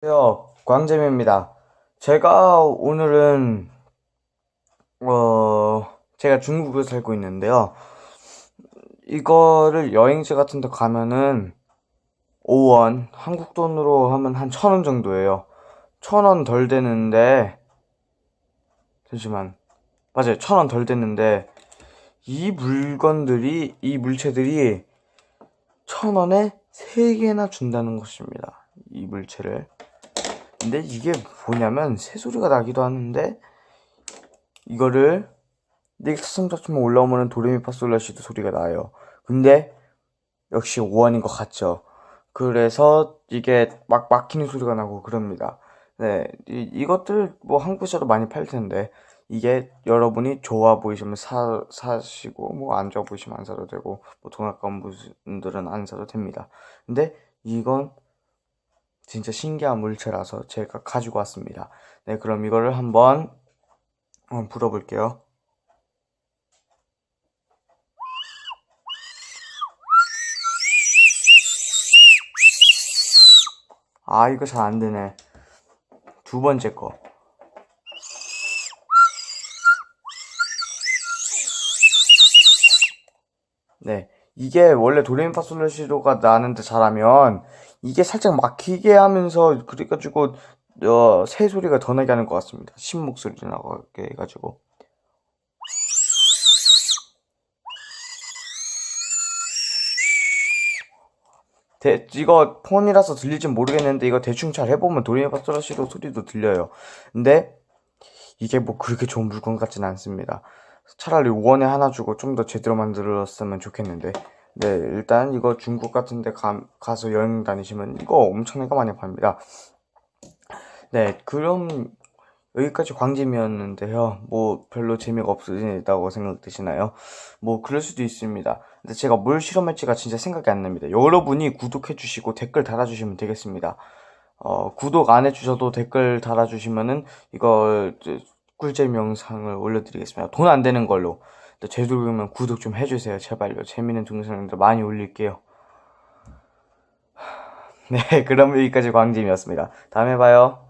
안녕하세요. 광재미입니다. 제가 오늘은, 어, 제가 중국에 살고 있는데요. 이거를 여행지 같은 데 가면은 5원, 한국 돈으로 하면 한 1000원 정도예요. 1000원 덜 되는데, 잠시만. 맞아요. 1000원 덜 되는데, 이 물건들이, 이 물체들이 1000원에 3개나 준다는 것입니다. 이 물체를. 근데 이게 뭐냐면 새소리가 나기도 하는데 이거를 닉 사성작품에 올라오면 도레미파솔라시도 소리가 나요. 근데 역시 5원인 것 같죠. 그래서 이게 막 막히는 소리가 나고 그럽니다. 네, 이, 이것들 뭐 한국에서도 많이 팔 텐데 이게 여러분이 좋아 보이시면 사, 사시고 뭐 안 좋아 보이시면 안 사도 되고 뭐 돈 아까운 분들은 안 사도 됩니다. 근데 이건 진짜 신기한 물체라서 제가 가지고 왔습니다. 네, 그럼 이거를 한번 불어볼게요. 아, 이거 잘 안 되네. 두 번째 거. 네. 이게 원래 도레미파솔라시도가 나는데 잘하면 이게 살짝 막히게 하면서 그래가지고 어, 새 소리가 더 나게 하는 것 같습니다. 신 목소리 나게 해가지고. 대, 이거 폰이라서 들릴진 모르겠는데 이거 대충 잘 해보면 도레미파솔라시도 소리도 들려요. 근데 이게 뭐 그렇게 좋은 물건 같진 않습니다. 차라리 원에 하나 주고 좀 더 제대로 만들었으면 좋겠는데. 네, 일단 이거 중국 같은 데 가, 가서 여행 다니시면 이거 엄청나게 많이 팝니다. 네, 그럼 여기까지 광짐이었는데요. 뭐 별로 재미가 없으시다고 생각되시나요? 뭐 그럴 수도 있습니다. 근데 제가 뭘 실험할지가 진짜 생각이 안 납니다. 여러분이 구독해 주시고 댓글 달아주시면 되겠습니다. 어, 구독 안 해주셔도 댓글 달아주시면은 이거 꿀잼 영상을 올려드리겠습니다. 돈 안 되는 걸로. 제주도면 구독 좀 해주세요. 제발요. 재밌는 동영상들 많이 올릴게요. 네, 그럼 여기까지 광짐이었습니다. 다음에 봐요.